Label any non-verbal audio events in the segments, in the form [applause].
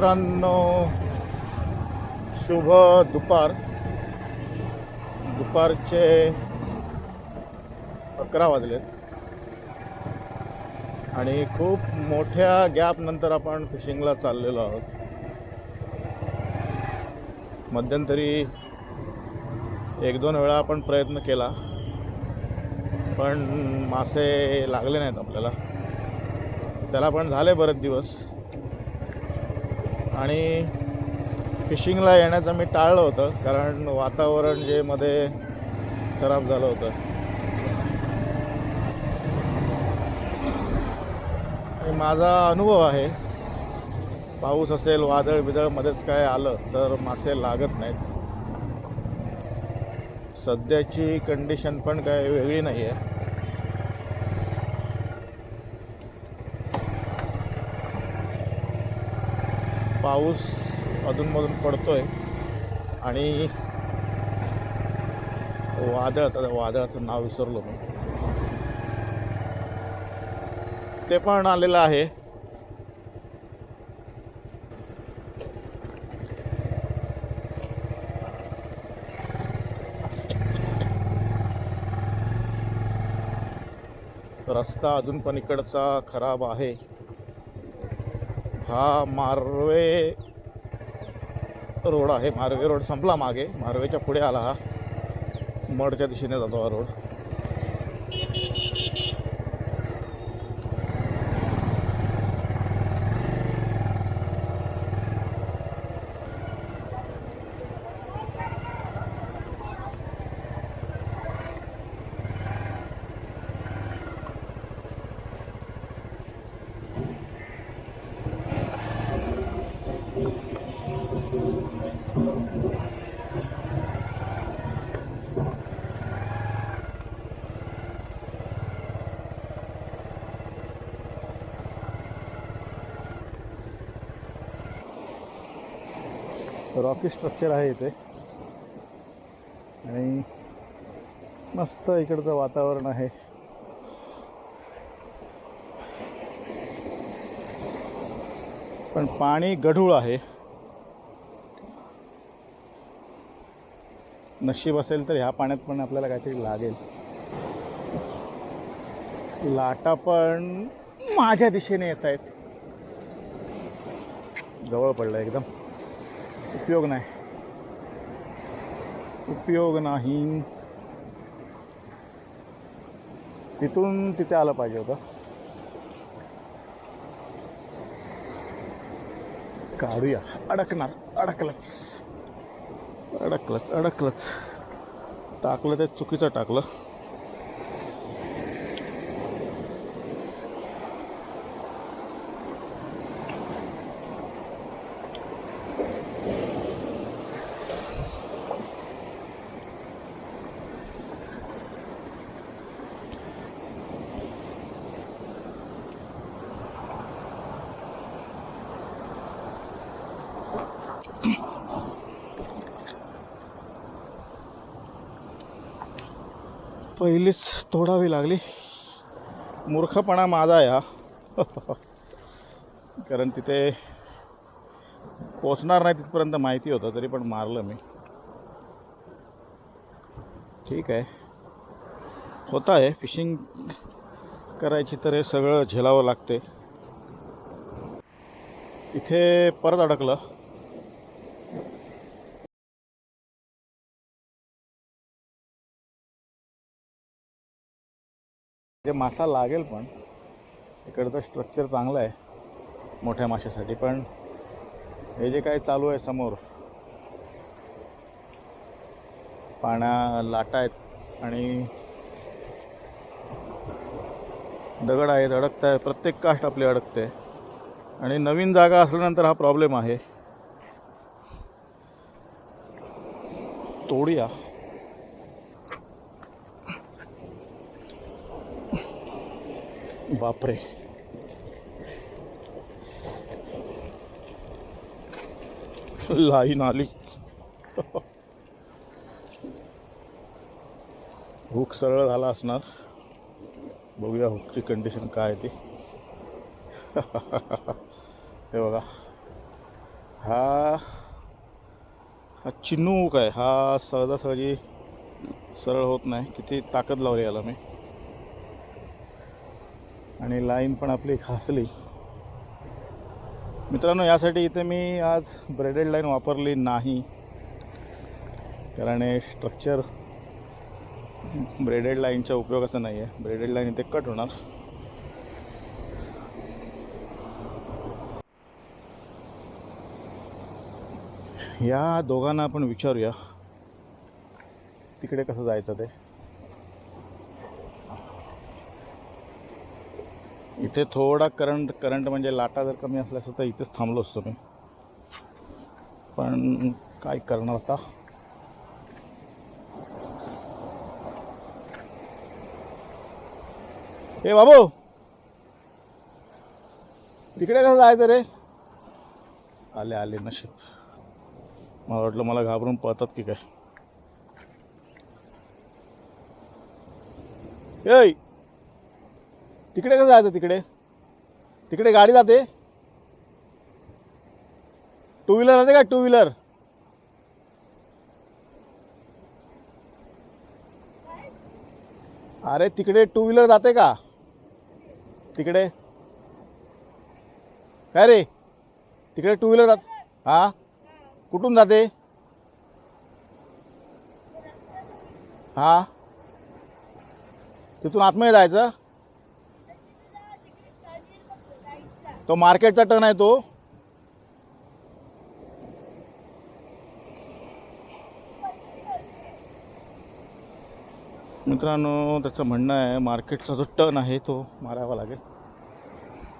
मित्रांनो शुभ दुपार. दुपारचे अकरा वाजलेत. आणि खूप मोठ्या गॅपनंतर आपण फिशिंगला चाललेलो आहोत. मध्यंतरी एक दोन वेळा आपण प्रयत्न केला पण मासे लागले नाहीत आपल्याला. त्याला पण झाले बरेच दिवस. आणि फिशिंगला येण्याचं मी टाळलं होतं कारण वातावरण जे मध्ये खराब झालं होतं. आणि माझा अनुभव आहे पाऊस असेल वादळ बिदळ मध्येच काय आलं तर मासे लागत नाहीत. सध्याची कंडिशन पण काय वेगळी नाही आहे पाऊस अधूनमधून पडतो आहे आणि वादळ आता वादळाचं नाव विसरलो मी. ते पण आलेलं आहे. रस्ता अजून पण इकडचा खराब आहे. हा मारवे रोड आहे. मारवे रोड संपला मागे. मारवेच्या पुढे आला हा. मडच्या दिशेने जातो हा रोड. रॉकी स्ट्रक्चर आहे इथे. आणि मस्त इकडचं वातावरण आहे. पण पाणी गढूळ आहे. नशीब असेल तर ह्या पाण्यात पण आपल्याला काहीतरी लागेल. लाटा पण माझ्या दिशेने येत आहेत जवळ पडलं एकदम. उपयोग नाही. उपयोग नाही. तिथून तिथे आलं पाहिजे होतं. काढूया. अडकणार. अडकलंच. अडकलंच. अडकलंच. टाकलं ते चुकीचं टाकलं. पहिलीच तोडावी लागली. मूर्खपणा माझा आहे कारण तिथे पोचणार नाही तिथपर्यंत माहिती होतं तरी पण मारलं मी. ठीक आहे. होत आहे. फिशिंग करायची तर हे सगळं झेलावं लागते. इथे परत अडकलं. ते मासा लागेल पण. इकडचं स्ट्रक्चर चांगलं आहे मोठ्या माशासाठी. पण हे जे काय चालू आहे समोर पाण्या लाटा आहेत आणि दगड आहेत अडकत आहे प्रत्येक कास्ट आपली अडकते. आणि नवीन जागा असल्यानंतर हा प्रॉब्लेम आहे. तोडूया. बापरे. लाईन आली. हुक सरळ झाला असणार. बघूया हुकची कंडिशन काय आहे ती. हे बघा. हा हा चिन्नूक आहे. हा सहजासहजी सरळ होत नाही. किती ताकद लावली याला मी. आणि लाईन पण आपली खासली मित्रांनो यासाठी इथे मी आज ब्रेडेड लाईन वापरली नाही. कारण हे स्ट्रक्चर ब्रेडेड लाईनच्या उपयोगाचं नाही आहे ब्रेडेड लाईन इथे कट होणार. या दोघांना आपण विचारूया तिकडे कसं जायचं ते. इथे थोडा करंट करंट म्हणजे लाटा जर कमी असल्या तर इथेच थांबलो असतो मी. पण काय करणार आता? ए बाबू! तिकडे कसं जायचं रे? आले आले नशीब. मला वाटलं मला घाबरून पळतात की काय? ऐ! तिकडे कसं जायचं तिकडे? तिकडे गाडी जाते? टू व्हीलर जाते का? टू व्हीलर अरे तिकडे टू व्हीलर जाते का? तिकडे? काय रे? तिकडे टू व्हीलर जात हा? कुठून जाते? हा? तिथून आतमध्ये जायचं? तो मार्केटचा टर्न आहे तो. मित्रांनो त्याचं म्हणणं आहे मार्केटचा जो टर्न आहे तो मारावा लागेल.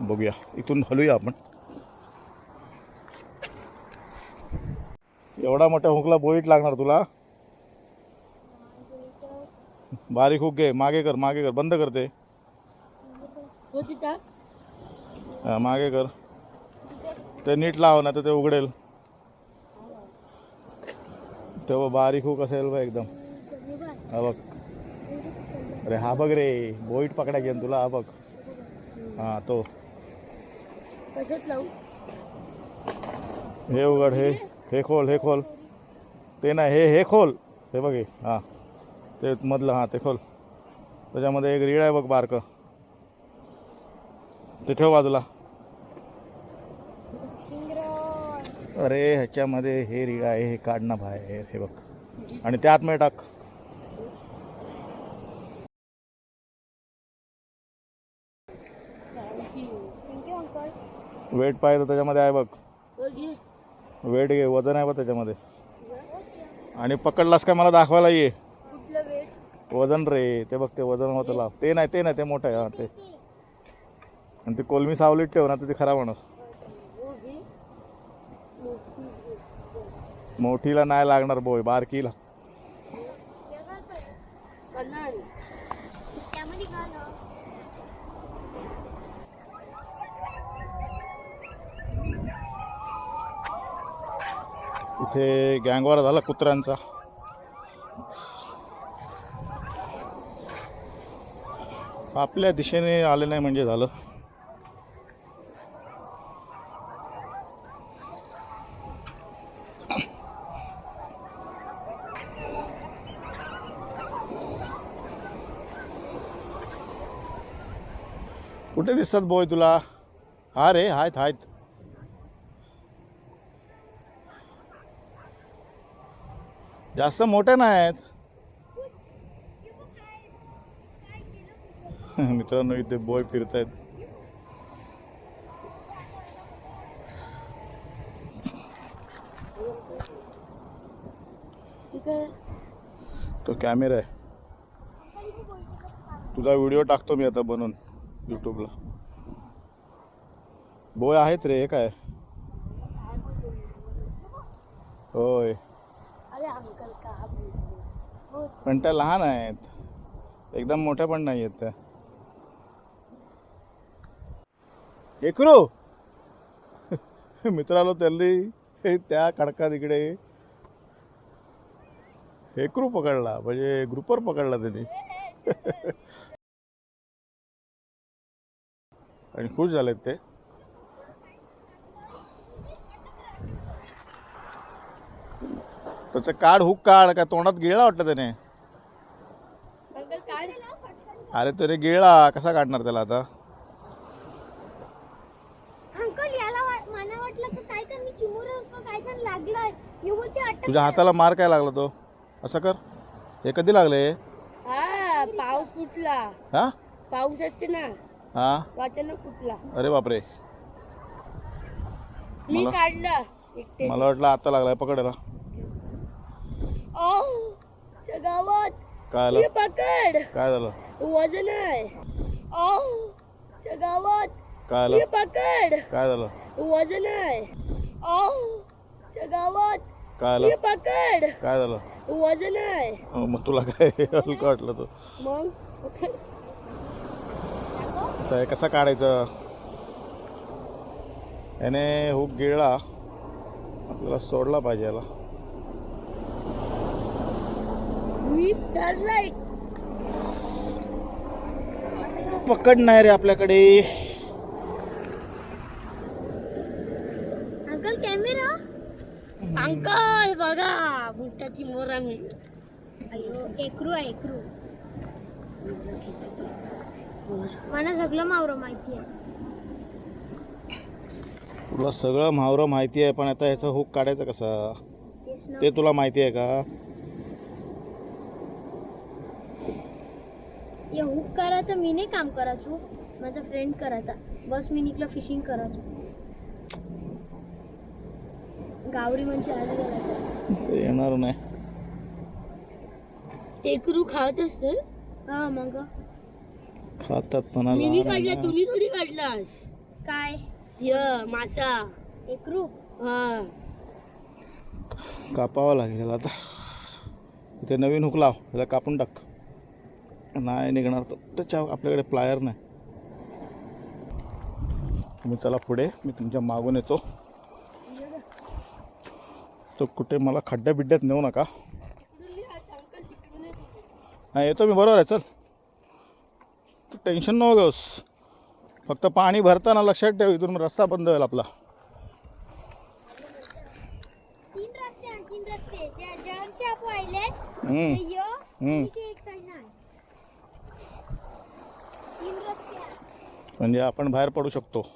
बघूया इथून हलूया आपण. एवढा मोठा हुकला बोईट लागणार तुला? बारीक हुक घे मागे कर मागे कर बंद करते मागे कर. ते नीट लाव ना तर ते उघडेल. तेव्हा बारीक हुक असेल बघ एकदम. हा बघ. अरे हा बघ रे बोईट पकडा घेऊन तुला हा बघ. हा तो. हे उघड हे हे खोल हे खोल. ते नाही हे हे खोल. हे बघ हे हां. ते मधलं हां ते खोल. त्याच्यामध्ये एक रीळ आहे बघ बारकं. ते ठेव बाजूला. अरे ह्याच्यामध्ये हे रीळ आहे हे काढणं बाहेर हे बघ. आणि त्यात आतमध्ये टाक. वेट पाहिजे त्याच्यामध्ये आहे बघ. वेट घे वजन आहे बघ त्याच्यामध्ये. आणि पकडलास काय मला दाखवायला ये. वजन रे ते बघ ते वजन होतं लाव. ते नाही ते नाही ते मोठं आहे ते. आणि ती कोलमी सावलीत ठेव ना तर ती खराब होणार मोठी मोठीला नाही लागणार बोय बारकीला. इथे गँगवार झाला कुत्र्यांचा. आपल्या दिशेने आले नाही म्हणजे झालं. कुठे दिसतात बोय तुला? हा रे आहेत आहेत जास्त मोठे नाही आहेत [laughs] मित्रांनो इथे बॉय फिरतायत. आहेत तो कॅमेरा आहे. तुझा व्हिडिओ टाकतो मी आता बनवून. यूट्यूबला बोय आहेत रे हे काय होय हो पण त्या लहान आहेत एकदम मोठ्या पण नाही आहेत त्या एकरू मित्रालो त्यांनी हे त्या खडकात इकडे हेकरू पकडला म्हणजे ग्रुपर पकडला त्यांनी आणि खुश झालेत ते. त्याचं काढ हुक काढ काय तोंडात गिळला वाटतं त्याने? अरे तरी गिळला कसा काढणार त्याला आता? की तुझ्या हाताला मार काय लागला तो? असं कर. हे कधी लागले हा? पाऊस फुटला हा? पाऊस असते ना. हा? फुटला अरे बापरे. मी मला- काढला. एकटे मला वाटलं आता लागलाय पकडायला. गावात. काय पकड. काय झालं? वजन आहे. गावात. काय आलं? पकड. काय झालं? वजन आहे. गावात. काय पकड. काय झालं? वजन आहे. मग तुला काय [laughs] हलकं वाटलं तो मग? [laughs] तर हे कसं काढायचं? याने हुक गिळला. आपल्याला सोडला पाहिजे याला. पकड नाही रे आपल्याकडे. अंकल कॅमेरा अंकल बघा. बुटाची मोरा मी एकरू आहे एकरू मला सगळं मावरं माहिती आहे. तुला सगळं म्हावरं माहिती आहे पण आता ह्याचं हुक काढायचं कसं? तेच ना. ते तुला माहिती आहे का? हे हुक करायचं मी नाही काम करायचो. माझा फ्रेंड करायचा. बस मी निघलं फिशिंग करायचो. गावरी म्हणजे आज करायचं ते येणार नाही. एकरू खात असते हा मग? खातात म्हणा मिनी काढला. तुम्ही थोडी काढलास. काय? य मासा. एकरू हा. कापावं लागेल याला आता. इथे नवीन हुक लाव त्याला कापून टाक. नाही निघणार तर त्याच्या आपल्याकडे प्लायर नाही. तुम्ही चला पुढे मी तुमच्या मागून येतो. तो कुठे मला खड्ड्या बिड्ड्यात नेऊ नका. नाही येतो मी बरोबर आहे चल. तू टेन्शन नको घेऊस. फक्त पाणी भरताना लक्षात ठेव इथून रस्ता बंद होईल आपला. म्हणजे आपण बाहेर पडू शकतो.